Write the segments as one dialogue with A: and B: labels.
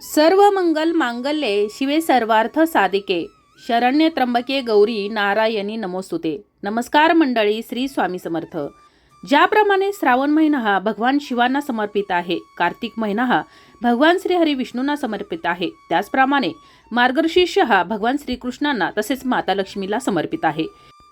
A: सर्व मंगल मांगल्ये शिवे सर्वार्थ साधिके. शरण्य त्र्यंबके गौरी नारायणी नमोस्तुते. नमस्कार मंडळी श्री स्वामी समर्थ. ज्याप्रमाणे श्रावण महिना हा भगवान शिवांना समर्पित आहे कार्तिक महिना हा भगवान श्री हरी विष्णूंना समर्पित आहे. त्याचप्रमाणे मार्गशीर्ष हा भगवान श्रीकृष्णांना तसेच माता लक्ष्मीला समर्पित आहे.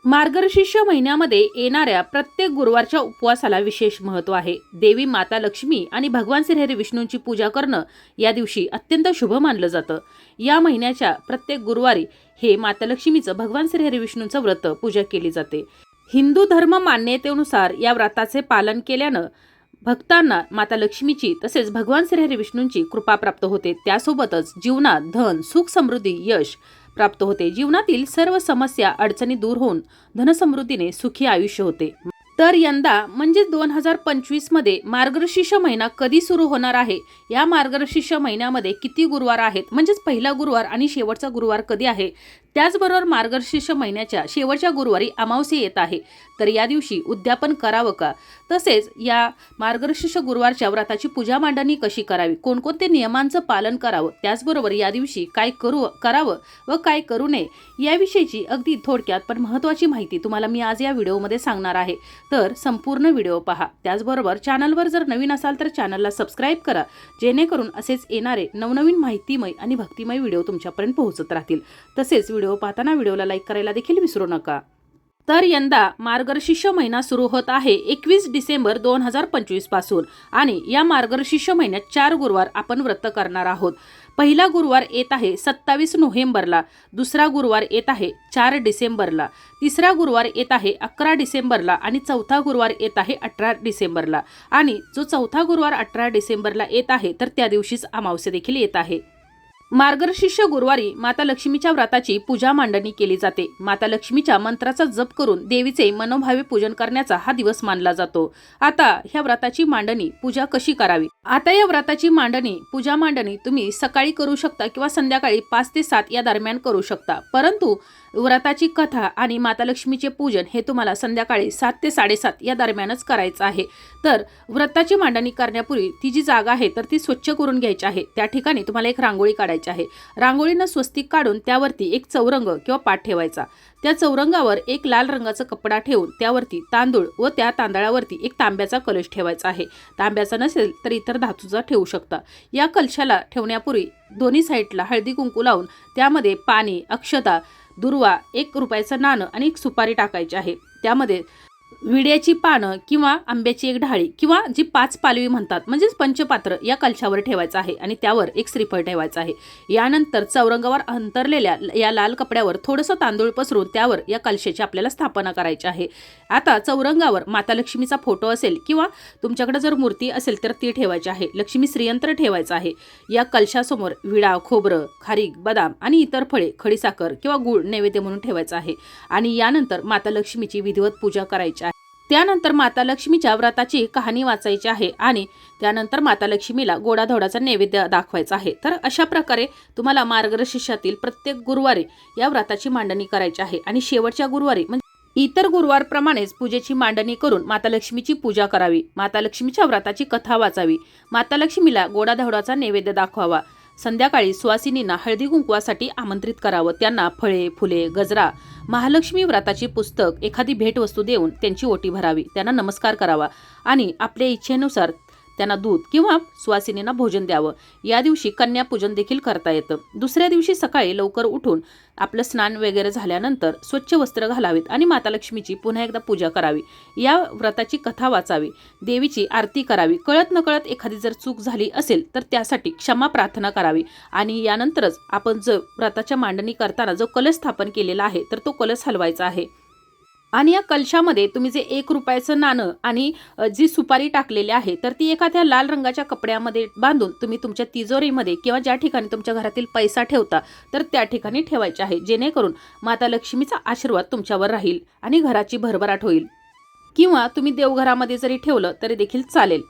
A: मार्गशीर्ष महिन्यामध्ये येणाऱ्या प्रत्येक गुरुवारच्या उपवासाला विशेष महत्त्व आहे. देवी माता लक्ष्मी आणि भगवान श्रीहरी विष्णूंची पूजा करणं या दिवशी अत्यंत शुभ मानलं जातं. या महिन्याच्या प्रत्येक गुरुवारी हे माता लक्ष्मीचं भगवान श्रीहरी विष्णूंचं व्रत पूजा केली जाते. हिंदू धर्म मान्यतेनुसार या व्रताचे पालन केल्यानं भक्तांना माता लक्ष्मीची तसेच भगवान श्रीहरी विष्णूंची कृपा प्राप्त होते. त्यासोबतच जीवनात धन सुख समृद्धी यश प्राप्त होते. जीवनातील सर्व समस्या अडचणी दूर होऊन धनसमृद्धीने सुखी आयुष्य होते. तर यंदा म्हणजे दोन हजार पंचवीसमध्ये मार्गशीर्ष महिना कधी सुरू होणार आहे? या मार्गशीर्ष महिन्यामध्ये किती गुरुवार आहेत? म्हणजेच पहिला गुरुवार आणि शेवटचा गुरुवार कधी आहे? त्याचबरोबर मार्गशीर्ष महिन्याच्या शेवटच्या गुरुवारी अमावस्या येत आहे. तर या दिवशी उद्यापन करावं का? तसेच या मार्गशीर्ष गुरुवारच्या व्रताची पूजा मांडणी कशी करावी? कोणकोणते नियमांचं पालन करावं? त्याचबरोबर या दिवशी काय करू करावं व काय करू नये याविषयीची अगदी थोडक्यात पण महत्त्वाची माहिती तुम्हाला मी आज या व्हिडिओमध्ये सांगणार आहे. तर संपूर्ण व्हिडिओ पहा. त्याचबरोबर चॅनलवर जर नवीन असाल तर चॅनलला सबस्क्राईब करा. जेणेकरून असेच येणारे नवनवीन माहितीमय आणि भक्तिमय व्हिडिओ तुमच्यापर्यंत पोहोचत राहतील. तसेच व्हिडिओ पाहताना व्हिडिओला लाईक करायला देखील विसरू नका. तर यंदा मार्गशीर्ष महिना सुरू होत आहे एकवीस डिसेंबर दोन हजार पंचवीसपासून आणि या मार्गशीर्ष महिन्यात चार गुरुवार आपण व्रत करणार आहोत. पहिला गुरुवार येत आहे सत्तावीस नोव्हेंबरला दुसरा गुरुवार येत आहे चार डिसेंबरला तिसरा गुरुवार येत आहे अकरा डिसेंबरला आणि चौथा गुरुवार येत आहे अठरा डिसेंबरला. आणि जो चौथा गुरुवार अठरा डिसेंबरला येत आहे तर त्या दिवशीच अमावस्या देखील येत आहे. मार्गशीर्ष गुरुवारी माता लक्ष्मीच्या व्रताची पूजा मांडणी केली जाते. माता लक्ष्मीच्या मंत्राचा जप करून देवीचे मनोभावे पूजन करण्याचा हा दिवस मानला जातो. आता ह्या व्रताची मांडणी पूजा कशी करावी? आता या व्रताची मांडणी पूजा मांडणी तुम्ही सकाळी करू शकता किंवा संध्याकाळी पाच ते सात या दरम्यान करू शकता. परंतु व्रताची कथा आणि माता लक्ष्मीचे पूजन हे तुम्हाला संध्याकाळी सात ते साडेसात या दरम्यानच करायचं आहे. तर व्रताची मांडणी करण्यापूर्वी ती जी जागा आहे तर ती स्वच्छ करून घ्यायची आहे. त्या ठिकाणी तुम्हाला एक रांगोळी काढायची आहे. रांगोळीनं स्वस्तिक काढून त्यावरती एक चौरंग किंवा पाठ ठेवायचा. त्या चौरंगावर एक लाल रंगाचा कपडा ठेवून त्यावरती तांदूळ व त्या तांदळावरती एक तांब्याचा कलश ठेवायचा आहे. तांब्याचा नसेल तर इतर धातूचा ठेवू शकता. या कलशाला ठेवण्यापूर्वी दोन्ही साईडला हळदी कुंकू लावून त्यामध्ये पाणी अक्षता दुर्वा एक रुपयाचं नाणं आणि एक सुपारी टाकायची आहे. त्यामध्ये विड्याची पानं किंवा आंब्याची एक ढाळी किंवा जी पाच पालवी म्हणतात म्हणजेच पंचपात्र या कलशावर ठेवायचं आहे आणि त्यावर एक श्रीफळ ठेवायचं आहे. यानंतर चौरंगावर अंतरलेल्या या लाल कपड्यावर थोडंसं तांदूळ पसरून त्यावर या कलशाची आपल्याला स्थापना करायची आहे. आता चौरंगावर माता लक्ष्मीचा फोटो असेल किंवा तुमच्याकडे जर मूर्ती असेल तर ती ठेवायची आहे. लक्ष्मी श्रीयंत्र ठेवायचं आहे. या कलशासमोर विडा खोबरं खारीक बदाम आणि इतर फळे खडीसाखर किंवा गुळ नैवेद्य म्हणून ठेवायचं आहे. आणि यानंतर माता लक्ष्मीची विधिवत पूजा करायची आहे. त्यानंतर माता लक्ष्मीच्या व्रताची कहाणी वाचायची आहे आणि त्यानंतर माता लक्ष्मीला गोडाधोडाचा नैवेद्य दाखवायचा आहे. तर अशा प्रकारे तुम्हाला मार्गदर्शिष्यातील प्रत्येक गुरुवारी या व्रताची मांडणी करायची आहे आणि शेवटच्या गुरुवारी म्हणजे इतर गुरुवारप्रमाणेच पूजेची मांडणी करून माता लक्ष्मीची पूजा करावी. माता लक्ष्मीच्या व्रताची कथा वाचावी. माता लक्ष्मीला गोडाधोडाचा नैवेद्य दाखवावा. संध्याकाळी सुवासिनींना हळदी कुंकवासाठी आमंत्रित करावं. त्यांना फळे फुले गजरा महालक्ष्मी व्रताची पुस्तक एखादी भेटवस्तू देऊन त्यांची ओटी भरावी. त्यांना नमस्कार करावा. आणि आपल्या इच्छेनुसार त्यांना दूध किंवा सुवासिनींना भोजन द्यावं. या दिवशी कन्यापूजन देखील करता येतं. दुसऱ्या दिवशी सकाळी लवकर उठून आपलं स्नान वगैरे झाल्यानंतर स्वच्छ वस्त्र घालावीत आणि माता लक्ष्मीची पुन्हा एकदा पूजा करावी. या व्रताची कथा वाचावी. देवीची आरती करावी. कळत नकळत एखादी जर चूक झाली असेल तर त्यासाठी क्षमा प्रार्थना करावी. आणि यानंतरच आपण जर व्रताच्या मांडणी करताना जो कलश स्थापन केलेला आहे तर तो कलश हलवायचा आहे. आणि या कलशामध्ये तुम्ही जे एक रुपयाचं नाणं आणि जी सुपारी टाकलेली आहे तर ती एखाद्या लाल रंगाच्या कपड्यामध्ये बांधून तुम्ही तुमच्या तिजोरीमध्ये किंवा ज्या ठिकाणी तुमच्या घरातील पैसा ठेवता तर त्या ठिकाणी ठेवायचे आहे जेणेकरून माता लक्ष्मीचा आशीर्वाद तुमच्यावर राहील आणि घराची भरभराट होईल. किंवा तुम्ही देवघरामध्ये जरी ठेवलं तरी देखील चालेल.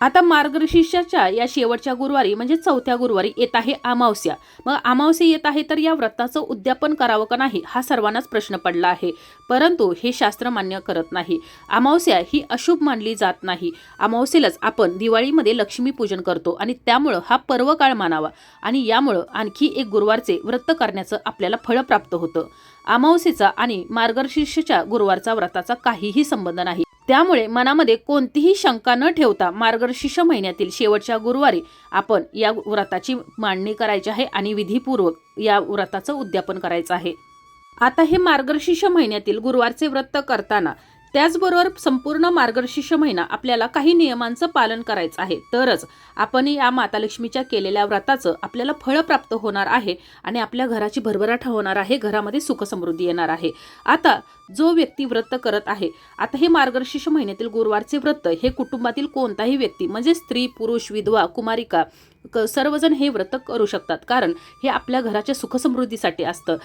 A: आता मार्गशीर्षाच्या या शेवटच्या गुरुवारी म्हणजे चौथ्या गुरुवारी येत आहे अमावस्या. मग अमावस्या येत आहे तर या व्रताचं उद्यापन करावं का नाही हा सर्वांनाच प्रश्न पडला आहे. परंतु हे शास्त्र मान्य करत नाही. अमावस्या ही अशुभ मानली जात नाही. अमावस्येलाच आपण दिवाळीमध्ये लक्ष्मीपूजन करतो आणि त्यामुळं हा पर्वकाळ मानावा आणि यामुळं आणखी एक गुरुवारचे व्रत करण्याचं आपल्याला फळ प्राप्त होतं. अमावस्येचा आणि मार्गशीर्षच्या गुरुवारचा व्रताचा काहीही संबंध नाही. त्यामुळे मनामध्ये कोणतीही शंका न ठेवता मार्गशीर्ष महिन्यातील शेवटच्या गुरुवारी आपण या व्रताची मांडणी करायची आहे आणि विधीपूर्वक या व्रताचं उद्यापन करायचं आहे. आता हे मार्गशीर्ष महिन्यातील गुरुवारचे व्रत करताना त्याचबरोबर संपूर्ण मार्गशीर्ष महिना आपल्याला काही नियमांचं पालन करायचं आहे. तरच आपण या माता लक्ष्मीच्या केलेल्या व्रताचं आपल्याला फळ प्राप्त होणार आहे आणि आपल्या घराची भरभराट होणार आहे. घरामध्ये सुखसमृद्धी येणार आहे. आता जो व्यक्ती व्रत करत आहे आता हे मार्गशीर्ष महिन्यातील गुरुवारचे व्रत हे कुटुंबातील कोणताही व्यक्ती म्हणजे स्त्री पुरुष विधवा कुमारिका क- सर्वजण हे व्रत करू शकतात. कारण हे आपल्या घराच्या सुखसमृद्धीसाठी असतं.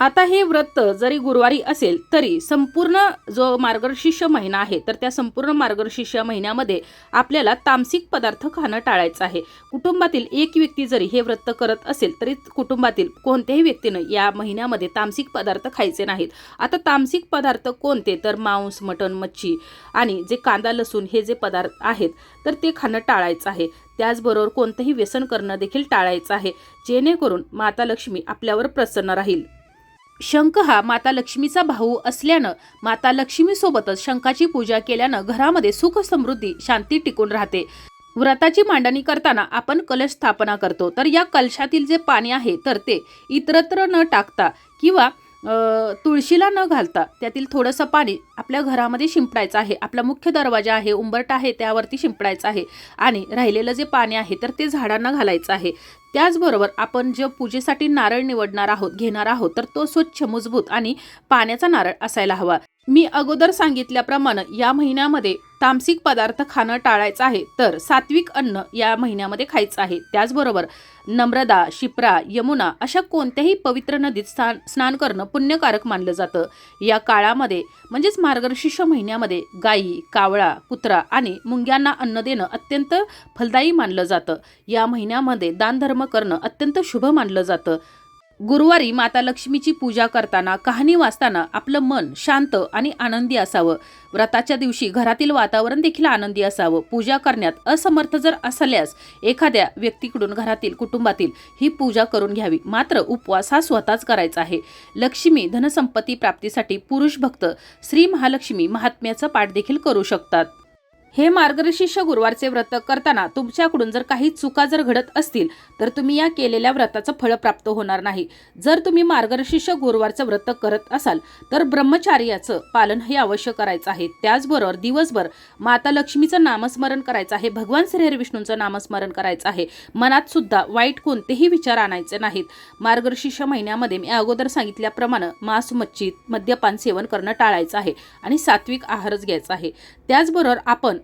A: आता हे व्रत जरी गुरुवारी असेल तरी संपूर्ण जो मार्गशीर्ष महिना आहे तर त्या संपूर्ण मार्गशीर्ष महिन्यामध्ये आपल्याला तामसिक पदार्थ खाणं टाळायचं आहे. कुटुंबातील एक व्यक्ती जरी हे व्रत करत असेल तरी कुटुंबातील कोणत्याही व्यक्तीनं या महिन्यामध्ये तामसिक पदार्थ खायचे नाहीत. आता तामसिक पदार्थ कोणते? तर मांस मटण मच्छी आणि जे कांदा लसूण हे जे पदार्थ आहेत तर ते खाणं टाळायचं आहे. त्याचबरोबर कोणतंही व्यसन करणं देखील टाळायचं आहे. जेणेकरून माता लक्ष्मी आपल्यावर प्रसन्न राहील. शंख हा माता लक्ष्मीचा भाऊ असल्यानं माता लक्ष्मीसोबतच शंखाची पूजा केल्यानं घरामध्ये सुख समृद्धी शांती टिकून राहते. व्रताची मांडणी करताना आपण कलश स्थापना करतो. तर या कलशातील जे पाणी आहे तर ते इतरत्र न टाकता किंवा तुळशीला न घालता त्यातील थोडंसं पाणी आपल्या घरामध्ये शिंपडायचं आहे. आपला मुख्य दरवाजा आहे उंबरटा आहे त्यावरती शिंपडायचं आहे आणि राहिलेलं जे पाणी आहे तर ते झाडांना घालायचं आहे. त्याचबरोबर आपण जे पूजेसाठी नारळ निवडणार आहोत घेणार आहोत तर तो स्वच्छ मजबूत आणि पाण्याचा नारळ असायला हवा. मी अगोदर सांगितल्याप्रमाणे या महिन्यामध्ये तामसिक पदार्थ खाणं टाळायचं आहे तर सात्विक अन्न या महिन्यामध्ये खायचं आहे. त्याचबरोबर नम्रदा शिप्रा यमुना अशा कोणत्याही पवित्र नदीत स्नान स्नान करणं पुण्यकारक मानलं जातं. या काळामध्ये म्हणजेच मार्गशीर्ष महिन्यामध्ये गायी कावळा कुत्रा आणि मुंग्यांना अन्न देणं अत्यंत फलदायी मानलं जातं. या महिन्यामध्ये दानधर्म करणं अत्यंत शुभ मानलं जातं. गुरुवारी माता लक्ष्मीची पूजा करताना कहाणी वाचताना आपलं मन शांत आणि आनंदी असावं. व्रताच्या दिवशी घरातील वातावरण देखील आनंदी असावं. पूजा करण्यात असमर्थ जर असल्यास एखाद्या व्यक्तीकडून घरातील कुटुंबातील ही पूजा करून घ्यावी. मात्र उपवास हा स्वतःच करायचा आहे. लक्ष्मी धनसंपत्ती प्राप्तीसाठी पुरुष भक्त श्री महालक्ष्मी महात्म्याचा पाठ देखील करू शकतात. हे मार्गशीर्ष गुरुवारचे व्रत करताना तुमच्याकडून जर काही चुका जर घडत असतील तर तुम्ही या केलेल्या व्रताचं फळ प्राप्त होणार नाही. जर तुम्ही मार्गशीर्ष गुरुवारचं व्रत करत असाल तर ब्रह्मचार्याचं पालन हे अवश्य करायचं आहे. त्याचबरोबर दिवसभर माता लक्ष्मीचं नामस्मरण करायचं आहे भगवान श्रीहरी विष्णूंचं नामस्मरण करायचं आहे. मनात सुद्धा वाईट कोणतेही विचार आणायचे नाहीत. मार्गशीर्ष महिन्यामध्ये मी अगोदर सांगितल्याप्रमाणे मांस मच्छी मद्यपान सेवन करणं टाळायचं आहे आणि सात्विक आहारच घ्यायचा आहे. त्याचबरोबर आपण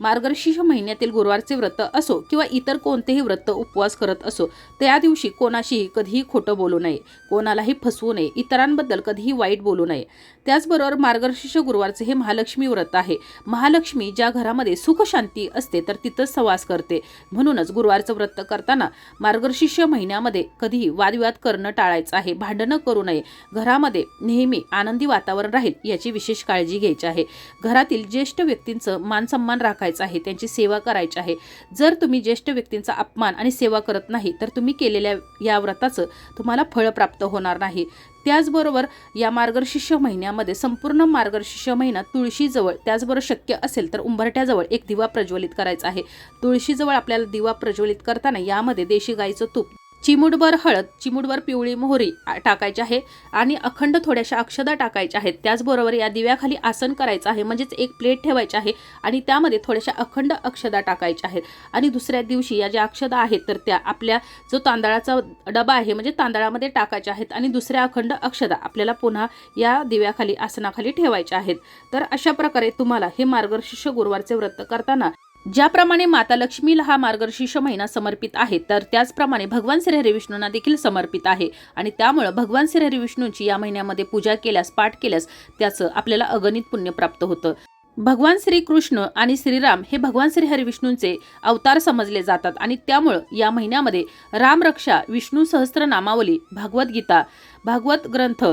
A: मार्गशीर्ष महिन्यातील गुरुवारचे व्रत असो किंवा इतर कोणतेही व्रत उपवास करत असो त्या दिवशी कोणाशीही कधीही खोटं बोलू नये. कोणालाही फसवू नये. इतरांबद्दल कधीही वाईट बोलू नये. त्याचबरोबर मार्गशीर्ष गुरुवारचे हे महालक्ष्मी व्रत आहे. महालक्ष्मी ज्या घरामध्ये सुख शांती असते तर तिथंच सवास करते. म्हणूनच गुरुवारचं व्रत करताना मार्गशीर्ष महिन्यामध्ये कधीही वादविवाद करणं टाळायचं आहे. भांडणं करू नये. घरामध्ये नेहमी आनंदी वातावरण राहील याची विशेष काळजी घ्यायची आहे. घरातील ज्येष्ठ व्यक्तींचं मानसन्मान राखायचं आहे त्यांची सेवा करायची आहे. जर तुम्ही ज्येष्ठ व्यक्तींचा अपमान आणि सेवा करत नाही तर तुम्ही केलेल्या या व्रताचं तुम्हाला फळ प्राप्त होणार नाही. त्याचबरोबर या मार्गशीर्ष महिन्यामध्ये संपूर्ण मार्गशीर्ष महिना तुळशीजवळ त्याचबरोबर शक्य असेल तर उंबरट्याजवळ एक दिवा प्रज्वलित करायचा आहे. तुळशीजवळ आपल्याला दिवा प्रज्वलित करताना यामध्ये देशी गाईचं तूप चिमूटभर हळद चिमूटभर पिवळी मोहरी टाकायची आहे आणि अखंड थोड्याशा अक्षदा टाकायच्या आहेत. त्याचबरोबर या दिव्याखाली आसन करायचं आहे म्हणजेच एक प्लेट ठेवायची आहे आणि त्यामध्ये थोड्याशा अखंड अक्षदा टाकायच्या आहेत. आणि दुसऱ्या दिवशी या ज्या अक्षदा आहेत तर त्या आपल्या जो तांदळाचा डबा आहे म्हणजे तांदळामध्ये टाकायच्या आहेत आणि दुसऱ्या अखंड अक्षदा आपल्याला पुन्हा या दिव्याखाली आसनाखाली ठेवायच्या आहेत. तर अशा प्रकारे तुम्हाला हे मार्गशीर्ष गुरुवारचे व्रत करताना ज्याप्रमाणे माता लक्ष्मीला हा मार्गशीर्ष महिना समर्पित आहे तर त्याचप्रमाणे भगवान श्रीहरी विष्णूंना देखील समर्पित आहे. आणि त्यामुळं भगवान श्रीहरी विष्णूंची या महिन्यामध्ये पूजा केल्यास पाठ केल्यास त्याचं आपल्याला अगणित पुण्य प्राप्त होतं. भगवान श्रीकृष्ण आणि श्रीराम हे भगवान श्री हरिविष्णूंचे अवतार समजले जातात आणि त्यामुळं या महिन्यामध्ये रामरक्षा विष्णू सहस्त्रनामावली भागवत भागवत ग्रंथ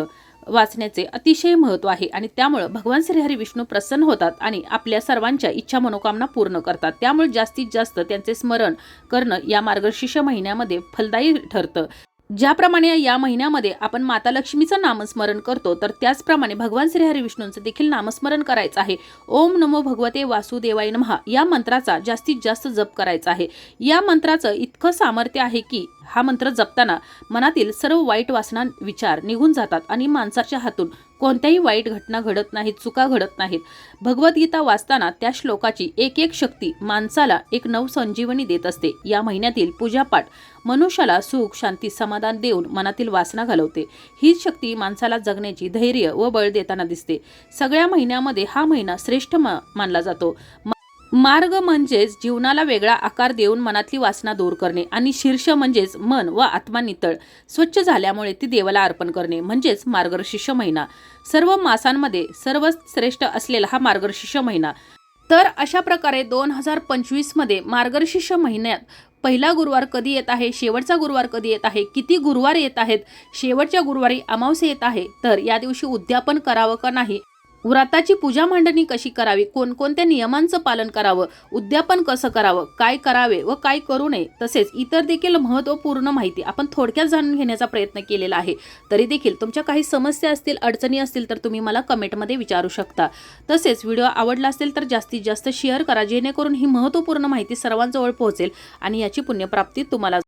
A: वाचण्याचे अतिशय महत्त्व आहे आणि त्यामुळं भगवान श्रीहरी विष्णू प्रसन्न होतात आणि आपल्या सर्वांच्या इच्छा मनोकामना पूर्ण करतात. त्यामुळे जास्तीत जास्त त्यांचे स्मरण करणं या मार्गशीर्ष महिन्यामध्ये फलदायी ठरतं. ज्याप्रमाणे या महिन्यामध्ये आपण माता लक्ष्मीचं नामस्मरण करतो तर त्याचप्रमाणे भगवान श्रीहरी विष्णूंचं देखील नामस्मरण करायचं आहे. ओम नमो भगवते वासुदेवाय नमः या मंत्राचा जास्तीत जास्त जप करायचा आहे. या मंत्राचं इतकं सामर्थ्य आहे की हा मंत्र जपताना मनातील सर्व वाईट वासना विचार निघून जातात आणि माणसाच्या हातून कोणत्याही वाईट घटना घडत नाहीत चुका घडत नाहीत. भगवद्गीता वाचताना त्या श्लोकाची एक एक शक्ती माणसाला एक नवसंजीवनी देत असते. या महिन्यातील पूजापाठ मनुष्याला सुख शांती समाधान देऊन मनातील वासना घालवते. हीच शक्ती माणसाला जगण्याची धैर्य व बळ देताना दिसते. सगळ्या महिन्यामध्ये हा महिना श्रेष्ठ मानला जातो. मार्ग म्हणजेच जीवनाला वेगळा आकार देऊन मनातली वासना दूर करणे आणि शीर्ष म्हणजेच मन व आत्मा नितळ स्वच्छ झाल्यामुळे ती देवाला अर्पण करणे म्हणजेच मार्गशीर्ष महिना. सर्व मासांमध्ये सर्व श्रेष्ठ असलेला हा मार्गशीर्ष महिना. तर अशा प्रकारे दोन हजार पंचवीसमध्ये मार्गशीर्ष महिन्यात पहिला गुरुवार कधी येत आहे शेवटचा गुरुवार कधी येत आहे किती गुरुवार येत आहेत शेवटच्या गुरुवारी अमावस्या येत आहे तर या दिवशी उद्यापन करावं का नाही व्रताची पूजा मांडणी कशी करावी? कोणकोणत्या नियमांचं पालन करावं? उद्यापन कसं करावं? काय करावे व काय करू नये? तसेच इतर देखील महत्त्वपूर्ण माहिती आपण थोडक्यात जाणून घेण्याचा प्रयत्न केलेला आहे. तरी देखील तुमच्या काही समस्या असतील अडचणी असतील तर तुम्ही मला कमेंटमध्ये विचारू शकता. तसेच व्हिडिओ आवडला असेल तर जास्तीत जास्त शेअर करा जेणेकरून ही महत्त्वपूर्ण माहिती सर्वांजवळ पोहोचेल आणि याची पुण्यप्राप्ती तुम्हाला